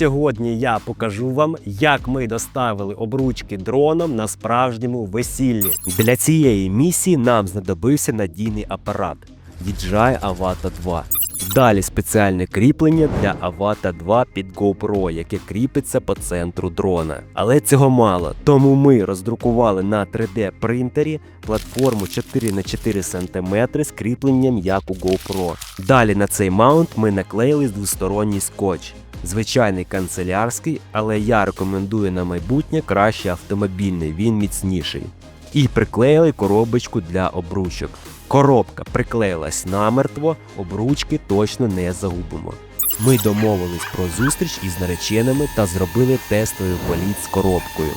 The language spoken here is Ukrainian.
сьогодні я покажу вам, як ми доставили обручки дроном на справжньому весіллі. Для цієї місії нам знадобився надійний апарат DJI Avata 2. Далі спеціальне кріплення для Avata 2 під GoPro, яке кріпиться по центру дрона. Але цього мало, тому ми роздрукували на 3D принтері платформу 4х4 см з кріпленням як у GoPro. Далі на цей маунт ми наклеїли двосторонній скотч. Звичайний канцелярський, але я рекомендую на майбутнє краще автомобільний, він міцніший. І приклеїли коробочку для обручок. Коробка приклеїлась намертво, обручки точно не загубимо. Ми домовились про зустріч із нареченими та зробили тестовий політ з коробкою.